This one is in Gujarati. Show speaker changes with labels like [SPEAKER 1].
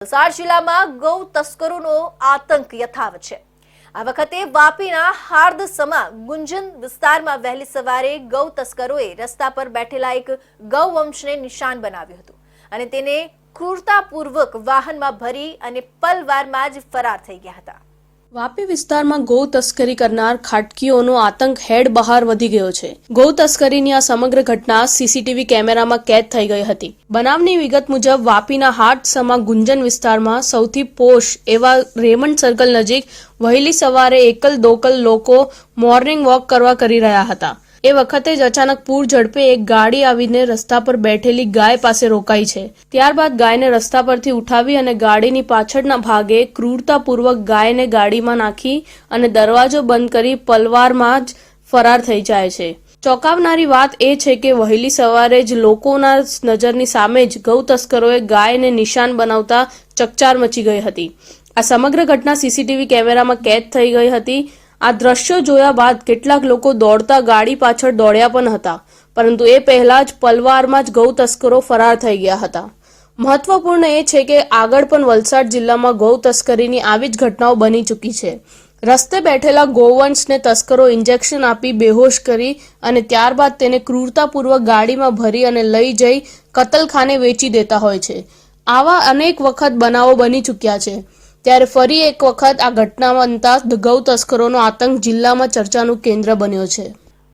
[SPEAKER 1] વલસાડ જિલ્લામાં ગૌ તસ્કરોનો આતંક યથાવત છે. આ વખતે વાપીના હાર્દસમા ગુંજન વિસ્તારમાં વહેલી સવારે ગૌ તસ્કરોએ રસ્તા પર બેઠેલા એક ગૌવંશને નિશાન બનાવ્યું હતું અને તેને ક્રૂરતાપૂર્વક વાહનમાં ભરી અને પલવારમાં જ ફરાર થઈ ગયા હતા.
[SPEAKER 2] વાપી વિસ્તારમાં ગૌ તસ્કરી કરનાર ખાટકીઓનો આતંક હેડ બહાર વધી ગયો છે. ગૌ તસ્કરીની આ સમગ્ર ઘટના સીસીટીવી કેમેરામાં કેદ થઈ ગઈ હતી. બનાવની વિગત મુજબ વાપીના હાટસમા ગુંજન વિસ્તારમાં સૌથી પોશ એવા રેમંડ સર્કલ નજીક વહેલી સવારે એકલ દોકલ લોકો મોર્નિંગ વોક કરવા કરી રહ્યા હતા. એ વખતે જ અચાનક પૂર ઝડપે એક ગાડી આવીને રસ્તા પર બેઠેલી ગાય પાસે રોકાઈ છે. ત્યારબાદ ગાયને રસ્તા પરથી ઉઠાવી અને ગાડીની પાછળના ભાગે ક્રૂરતાપૂર્વક ગાયને ગાડીમાં નાખી અને દરવાજો બંધ કરી પલવારમાં જ ફરાર થઈ જાય છે. ચોંકાવનારી વાત એ છે કે વહેલી સવારે જ લોકોના નજરની સામે જ ગૌ તસ્કરોએ ગાયને નિશાન બનાવતા ચકચાર મચી ગઈ હતી. આ સમગ્ર ઘટના સીસીટીવી કેમેરામાં કેદ થઈ ગઈ હતી આ દ્રશ્યો જોયા બાદ કેટલાક લોકો દોડતા ગાડી પાછળ દોડ્યા પણ હતા. પરંતુ એ પહેલા જ પલવારમાં જ ગૌ તસ્કરો ફરાર થઈ ગયા હતા. મહત્વપૂર્ણ એ છે કે આગળ પણ વલસાડ જિલ્લામાં ગૌ તસ્કરીની આવી જ ઘટનાઓ બની ચૂકી છે. રસ્તે બેઠેલા ગૌવંશને તસ્કરો ઇન્જેક્શન આપી બેહોશ કરી અને ત્યારબાદ તેને ક્રૂરતાપૂર્વક ગાડીમાં ભરી અને લઈ જઈ કતલખાને વેચી દેતા હોય છે. આવા અનેક વખત બનાવો બની ચૂક્યા છે. ત્યારે ફરી એક વખત આ ઘટનામાં બનતા ગૌ તસ્કરોનો આતંક જિલ્લામાં ચર્ચાનું કેન્દ્ર બન્યો છે.